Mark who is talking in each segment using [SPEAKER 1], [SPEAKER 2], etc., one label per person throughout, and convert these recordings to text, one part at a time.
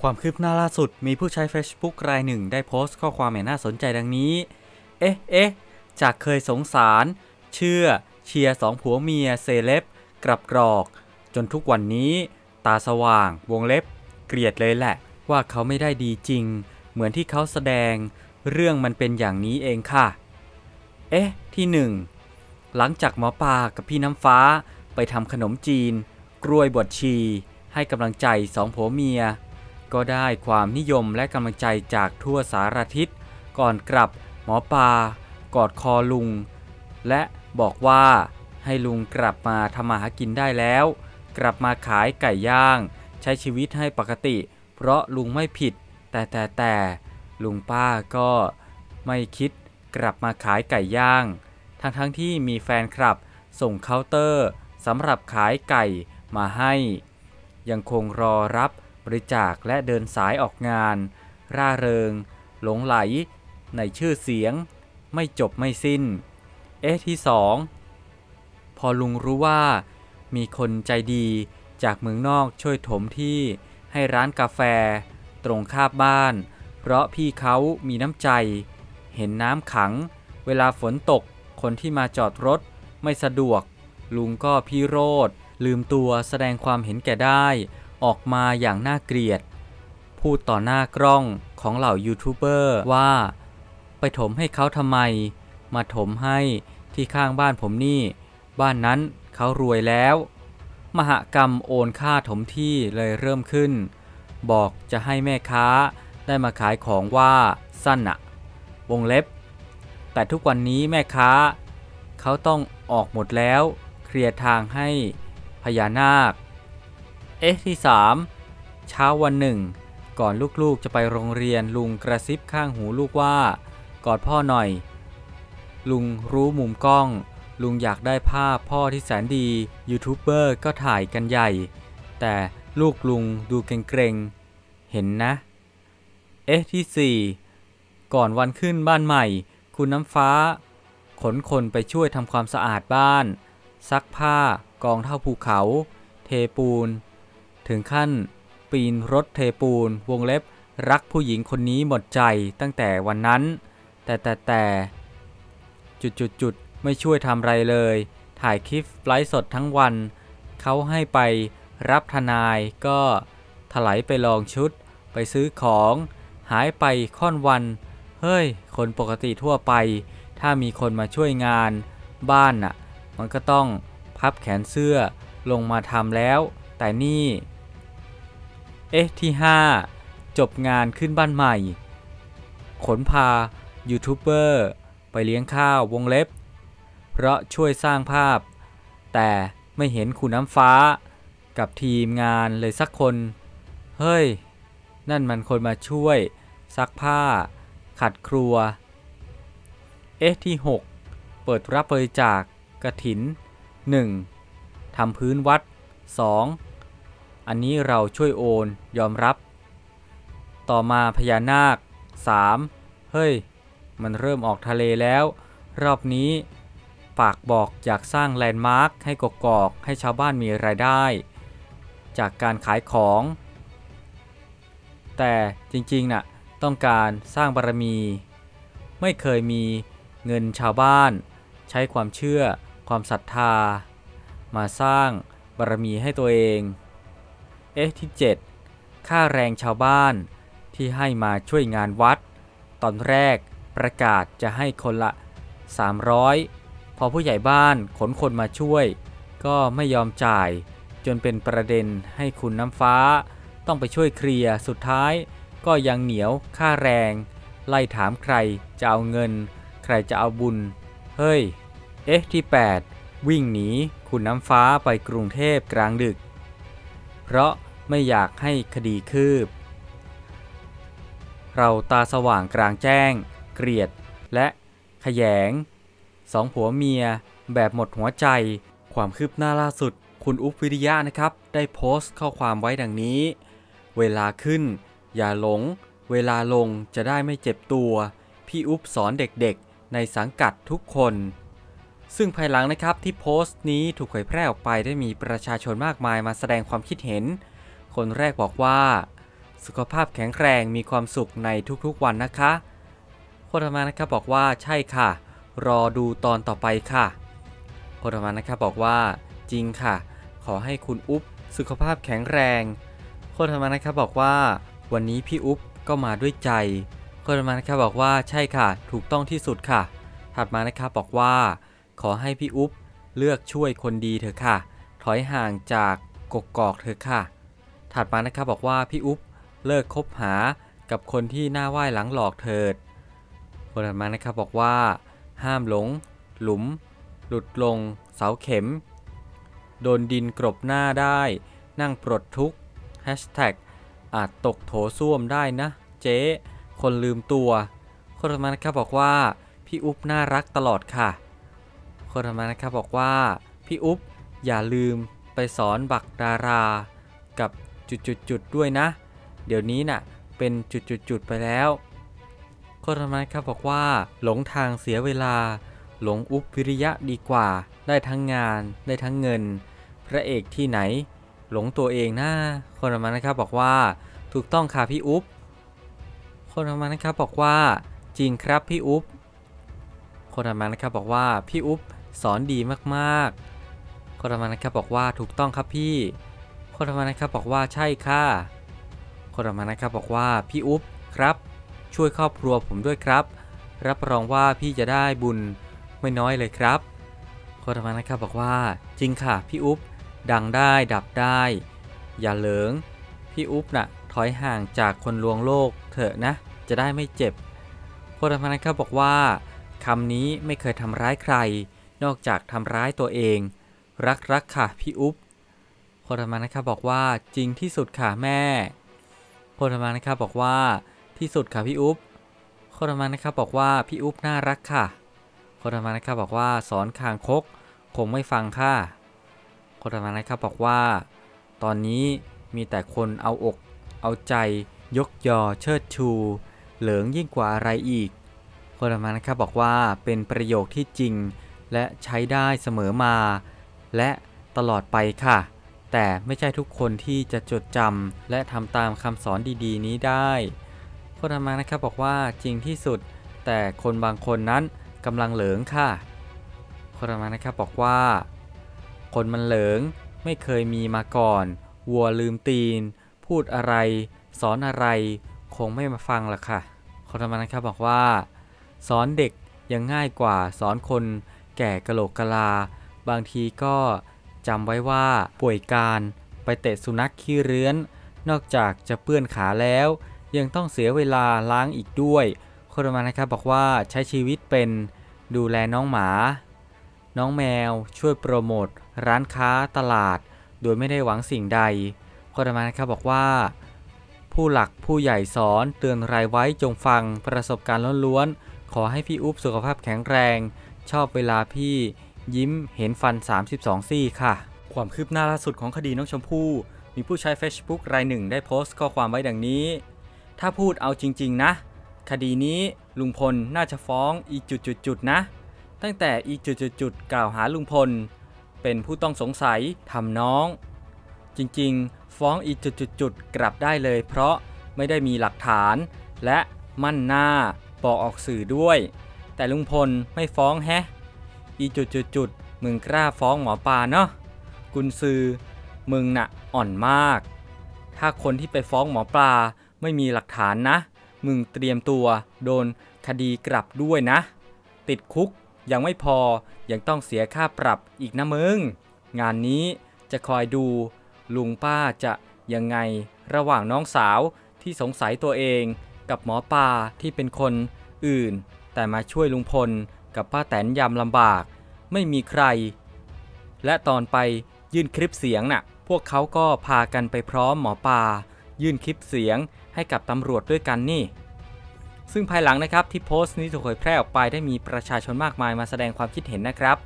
[SPEAKER 1] ความคืบหน้าล่าสุดมีผู้ใช้ Facebook รายหนึ่งได้โพสต์ข้อความอย่น่าสนใจดังนี้ เอ๊ะ เอ๊ะ จากเคยสงสาร เชื่อ เชียร์สองผัวเมียเซเลบกลับกรอก จนทุกวันนี้ ตาสว่าง วงเล็บ เกลียดเลยแหละ ว่าเขาไม่ได้ดีจริง เหมือนที่เขาแสดง เรื่องมันเป็นอย่างนี้เองค่ะ เอ๊ะ ที่หนึ่งหลังจากหมอปลากับพี่น้ำฟ้าไปทำขนมจีน กล้วยบดชี ให้กำลังใจสองผัวเมีย ก็ได้ความนิยมและกำลังใจจากทั่วสารทิศ ก่อนกลับหมอปลากอดคอลุง และบอกว่าให้ลุงกลับมาทำมาหากินได้แล้ว กลับมาขายไก่ย่าง ใช้ชีวิตให้ปกติ เพราะลุงไม่ผิด แต่แต่แต่ลุงป้าก็ไม่คิดกลับมาขายไก่ย่าง ทั้งทั้งที่มีแฟนคลับส่งเคาน์เตอร์สำหรับขายไก่มาให้ ยังคงรอรับ บริจาคและเดินสายออกงาน ร่าเริง หลงไหล ในชื่อเสียง ไม่จบไม่สิ้น เอที่สองพอลุงรู้ว่า มีคนใจดีจากเมืองนอกช่วยถมที่ให้ร้านกาแฟ ตรงข้ามบ้าน เพราะพี่เขามีน้ำใจ เห็นน้ำขัง เวลาฝนตกคนที่มาจอดรถไม่สะดวก ลุงก็พี่โรดลืมตัวแสดงความเห็นแก่ได้ ออกมาอย่างน่าเกลียด พูดต่อหน้ากล้องของเหล่ายูทูบเบอร์ว่า ไปถมให้เขาทำไม มาถมให้ที่ข้างบ้านผมนี่ บ้านนั้นเขารวยแล้ว มหกรรมโอนค่าถมที่เลยเริ่มขึ้น บอกจะให้แม่ค้าได้มาขายของว่าสั้นอะวงเล็บ แต่ทุกวันนี้แม่ค้า เขาต้องออกหมดแล้ว เคลียร์ทางให้พญานาค เอ๊ะที่ 3 เช้าวันหนึ่ง ก่อนลูกๆจะไปโรงเรียนลุงกระซิบข้างหูลูกว่า กอดพ่อหน่อย ลุงรู้มุมกล้อง ลุงอยากได้ภาพพ่อที่แสนดี ยูทูบเบอร์ก็ถ่ายกันใหญ่ แต่ลูกลุงดูเกรงๆ เห็นนะ เอ๊ะที่ 4 ก่อนวันขึ้นบ้านใหม่ คุณน้ำฟ้า ขนคนไปช่วยทำความสะอาดบ้าน ซักผ้ากองเท่าภูเขา เทปูน ถึงขั้นปีนรถเทปูน วงเล็บรักผู้หญิงคนนี้หมดใจตั้งแต่วันนั้น แต่แต่แต่จุดจุดจุดไม่ช่วยทำไรเลย ถ่ายคลิปไลฟ์สดทั้งวัน เขาให้ไปรับทนายก็ถลายไปลองชุด ไปซื้อของ หายไปค่อนวัน เฮ้ย คนปกติทั่วไป ถ้ามีคนมาช่วยงาน บ้านน่ะ มันก็ต้องพับแขนเสื้อลงมาทำแล้ว แต่นี่ เอ๊ะที่ 5 จบงานขึ้นบ้านใหม่ ขนพายูทูบเบอร์ไปเลี้ยงข้าววงเล็บ เพราะช่วยสร้างภาพ แต่ไม่เห็นคุณน้ำฟ้ากับทีมงานเลยสักคน เฮ้ย นั่นมันคนมาช่วย ซักผ้า ขัดครัว เอ๊ะที่ 6 เปิดรับบริจาคกระถิน 1. ทำพื้นวัด 2. อันนี้เราช่วยโอนยอมรับ ต่อมาพญานาค 3. เฮ้ย มันเริ่มออกทะเลแล้ว รอบนี้ปากบอกอยากสร้างแลนด์มาร์คให้กกอกให้ชาวบ้านมีรายได้ จากการขายของ แต่จริงๆน่ะต้องการสร้างบารมี ไม่เคยมีเงินชาวบ้าน ใช้ความเชื่อ ความศรัทธา มาสร้างบารมีให้ตัวเอง เอ๊ะที่ 7 ค่าแรงชาวบ้านที่ให้มาช่วยงานวัด ตอนแรกประกาศจะให้คนละ 300 พอผู้ใหญ่บ้านขนคนมาช่วย ก็ไม่ยอมจ่าย จนเป็นประเด็นให้คุณน้ำฟ้า ต้องไปช่วยเคลียร์สุดท้าย ก็ยังเหนียวค่าแรง ไล่ถามใครจะเอาเงิน ใครจะเอาบุญ เฮ้ย เอ๊ะที่ 8 วิ่งหนีคุณน้ำฟ้าไปกรุงเทพกลางดึก เพราะ ไม่อยากให้คดีคืบ เราตาสว่างกลางแจ้ง เกลียดและขยงสองผัวเมีย แบบหมดหัวใจ ความคืบหน้าล่าสุด คุณอุ๊บวิริยะนะครับ ได้โพสต์ข้อความไว้ดังนี้ เวลาขึ้น อย่าหลง เวลาลงจะได้ไม่เจ็บตัว พี่อุ๊บสอนเด็กๆ ในสังกัดทุกคน ซึ่งภายหลังนะครับที่โพสต์นี้ถูกเผยแพร่ออกไปได้มีประชาชนมากมายมาแสดงความคิดเห็น คนแรกบอกว่า สุขภาพแข็งแรงมีความสุขในทุกๆวันนะคะ คนธรรมานะครับบอกว่าใช่ค่ะ รอดูตอนต่อไปค่ะ คนธรรมานะครับบอกว่า จริงค่ะ ขอให้คุณอุ๊บสุขภาพแข็งแรง คนธรรมานะครับบอกว่า วันนี้พี่อุ๊บก็มาด้วยใจ คนธรรมานะครับบอกว่าใช่ค่ะ ถูกต้องที่สุดค่ะ ถัดมานะครับบอกว่า ขอให้พี่อุ๊บเลือกช่วยคนดีเถอะค่ะ ถอยห่างจากกกอกเถอะค่ะ ถัดมานะครับบอกว่าพี่อุ๊บเลิกคบหากับคนที่หน้าไหว้หลังหลอกเถิด คนถัดมานะครับบอกว่า ห้ามหลง หลุม หลุดลง เสาเข็ม โดนดินกรบหน้าได้ นั่งปลดทุกข์แฮชแท็กอาจตกโถส้วมได้นะ เจ๊ คนลืมตัว คนถัดมานะครับบอกว่า พี่อุ๊บน่ารักตลอดค่ะ คนถัดมานะครับบอกว่า พี่อุ๊บอย่าลืมไปสอนบักดารา กับ จุดๆๆด้วยนะ เดี๋ยวนี้น่ะเป็นจุดๆๆไปแล้วคนถัดมานะครับบอกว่า หลงทางเสียเวลา หลงอุ๊บวิริยะดีกว่า ได้ทั้งงาน ได้ทั้งเงิน พระเอกที่ไหน หลงตัวเองนะคนถัดมานะครับบอกว่า ถูกต้องค่ะพี่อุ๊บคนถัดมานะครับบอกว่า จริงครับพี่อุ๊บคนถัดมานะครับบอกว่าพี่อุ๊บสอนดีมากๆคนถัดมานะครับบอกว่าถูกต้องครับพี่ คนถัดมานะครับบอกว่าใช่ค่ะ คนถัดมานะครับบอกว่าพี่อุ๊บครับ ช่วยครอบครัวผมด้วยครับ รับรองว่าพี่จะได้บุญไม่น้อยเลยครับ คนถัดมานะครับบอกว่าจริงค่ะพี่อุ๊บดังได้ดับได้ อย่าเหลิง พี่อุ๊บน่ะถอยห่างจากคนลวงโลกเถอะนะ จะได้ไม่เจ็บคนถัดมานะครับบอกว่าคำนี้ไม่เคยทำร้ายใคร นอกจากทำร้ายตัวเอง รักรักค่ะพี่อุ๊บ คนถัดมานะครับบอกว่าจริงที่สุดค่ะแม่คนถัดมานะครับบอกว่าที่สุดค่ะพี่อุ๊บคนถัดมานะครับบอกว่าพี่อุ๊บน่ารักค่ะคนถัดมานะครับบอกว่าสอนคางคกคงไม่ฟังค่ะคนถัดมานะครับบอกว่า ตอนนี้มีแต่คนเอาอกเอาใจยกยอเชิดชู เหลิงยิ่งกว่าอะไรอีกคนถัดมานะครับบอกว่าเป็นประโยคที่จริงและใช้ได้เสมอมา และตลอดไปค่ะ แต่ไม่ใช่ทุกคนที่จะจดจำและทำตามคำสอนดีๆ นี้ได้คนถัดมานะครับบอกว่าจริงที่สุด แต่คนบางคนนั้นกำลังเหลิงค่ะคนถัดมานะครับบอกว่า คนมันเหลิงไม่เคยมีมาก่อน วัวลืมตีน พูดอะไร สอนอะไร คงไม่มาฟังหรอกค่ะคนถัดมานะครับบอกว่า สอนเด็กยังง่ายกว่าสอนคนแก่กะโหลกกะลา บางทีก็ จำไว้ว่าป่วยการไปเตะสุนัขขี้เรื้อน นอกจากจะเปื้อนขาแล้ว ยังต้องเสียเวลาล้างอีกด้วยคนต่อมานะครับบอกว่าใช้ชีวิตเป็นดูแลน้องหมา น้องแมวช่วยโปรโมทร้านค้าตลาด โดยไม่ได้หวังสิ่งใดคนต่อมานะครับบอกว่า ผู้หลักผู้ใหญ่สอนเตือนรายไว้จงฟังประสบการณ์ล้วนๆขอให้พี่อุ๊บสุขภาพแข็งแรง ชอบเวลาพี่ ยิ้มเห็นฟัน 32 ซี่ค่ะ ความคืบหน้าล่าสุดของคดีน้องชมพู่ มีผู้ใช้ Facebook รายหนึ่งได้โพสต์ข้อความไว้ดังนี้ ถ้าพูดเอาจริง ๆ นะ คดีนี้ลุงพลน่าจะฟ้องอีจุดๆนะ ตั้งแต่อีจุดๆกล่าวหาลุงพล เป็นผู้ต้องสงสัยทำน้อง จริงๆ ฟ้องอีจุดๆๆกลับได้เลย เพราะไม่ได้มีหลักฐาน และมั่นหน้าบอกออกสื่อด้วย แต่ลุงพลไม่ฟ้องแฮะ อีจุดๆๆมึงกล้าฟ้องหมอปลาเนาะกุนซือ มึงน่ะอ่อนมาก ถ้าคนที่ไปฟ้องหมอปลาไม่มีหลักฐานนะ มึงเตรียมตัวโดนคดีกลับด้วยนะ ติดคุกยังไม่พอยังต้องเสียค่าปรับอีกนะมึง งานนี้จะคอยดู ลุงป้าจะยังไงระหว่างน้องสาวที่สงสัยตัวเองกับหมอปลาที่เป็นคนอื่น แต่มาช่วยลุงพล กับป้าแตนยามลำบาก ไม่มีใคร และตอนไปยื่นคลิปเสียงน่ะ พวกเขาก็พากันไปพร้อมหมอปลายื่นคลิปเสียงให้กับตำรวจด้วยกันนี่ ซึ่งภายหลังนะครับที่โพสต์นี้ถูกเผยแพร่ออกไปได้มีประชาชนมากมายมาแสดงความคิดเห็นนะครับ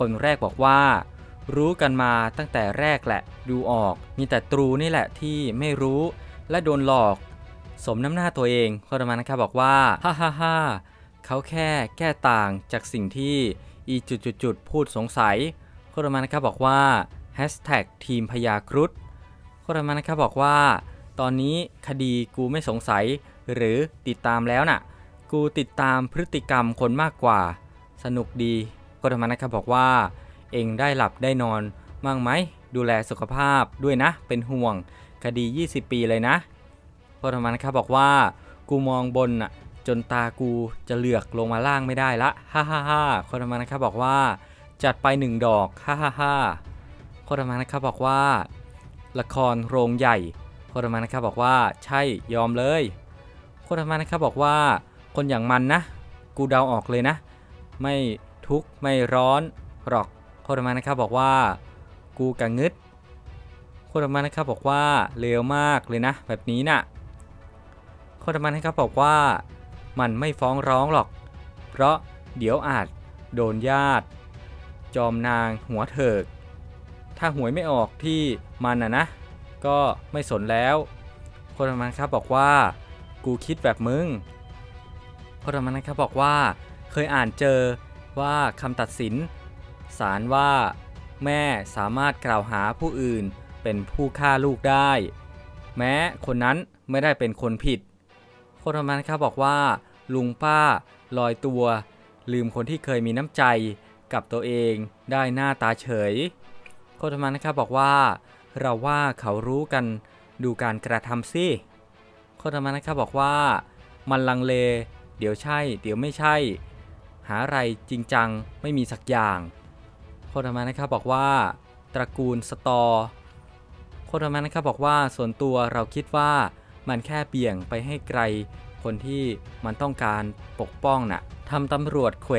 [SPEAKER 1] คนแรกบอกว่า รู้กันมาตั้งแต่แรกแหละ ดูออก มีแต่ตรูนี่แหละที่ไม่รู้และโดนหลอก สมน้ำหน้าตัวเองคนต่อมานะครับบอกว่า ฮ่าฮ่าฮ่า เขาแค่แก้ต่างจากสิ่งที่อีจุดๆพูดสงสัยโคนต่อมานะครับบอกว่าแฮชแท็กทีมพยาครุฑคนต่อมานะครับบอกว่า ตอนนี้คดีกูไม่สงสัยหรือติดตามแล้วน่ะ กูติดตามพฤติกรรมคนมากกว่า สนุกดีโคตรมานะครับบอกว่า เองได้หลับได้นอนบ้างไหมดูแลสุขภาพด้วยนะ เป็นห่วงคดี 20 ปีเลยนะโคตรมานะครับบอกว่า กูมองบนน่ะ จนตากูจะเหลือกลงมาล่างไม่ได้ละฮ่าฮ่าฮ่าโคตรมานะครับบอกว่า จัดไปหนึ่งดอกฮ่าฮ่าฮ่าโคตรมานะครับบอกว่า ละครโรงใหญ่โคตรมานะครับบอกว่าใช่ยอมเลยโคตรมานะครับบอกว่า คนอย่างมันนะ กูเดาออกเลยนะ ไม่ทุกข์ไม่ร้อนหรอกโคตรมานะครับบอกว่า กูกะงึดโคตรมานะครับบอกว่าเลวมากเลยนะ แบบนี้น่ะโคตรมานะครับบอกว่า มันไม่ฟ้องร้องหรอก เพราะเดี๋ยวอาจโดนญาติ จอมนางหัวเถิก ถ้าหวยไม่ออกที่มันนะนะ ก็ไม่สนแล้วโคตรมันครับบอกว่า กูคิดแบบมึงโคตรมันนะครับบอกว่า เคยอ่านเจอว่าคำตัดสินศาลว่า แม่สามารถกล่าวหาผู้อื่นเป็นผู้ฆ่าลูกได้ แม้คนนั้นไม่ได้เป็นคนผิดโคตรมันครับบอกว่า ลุงป้า ลอยตัว ลืมคนที่เคยมีน้ำใจกับตัวเองได้หน้าตาเฉย โคตรมันนะครับบอกว่า เราว่าเขารู้กันดูการกระทำสิโคตรมันนะครับบอกว่า มันลังเล เดี๋ยวใช่ เดี๋ยวไม่ใช่ หาอะไรจริงจังไม่มีสักอย่าง โคตรมันนะครับบอกว่า ตระกูลสตอ โคตรมันนะครับบอกว่าส่วนตัวเราคิดว่ามันแค่เบี่ยงไปให้ไกล คนที่มันต้องการปกป้องน่ะทำตำรวจเขว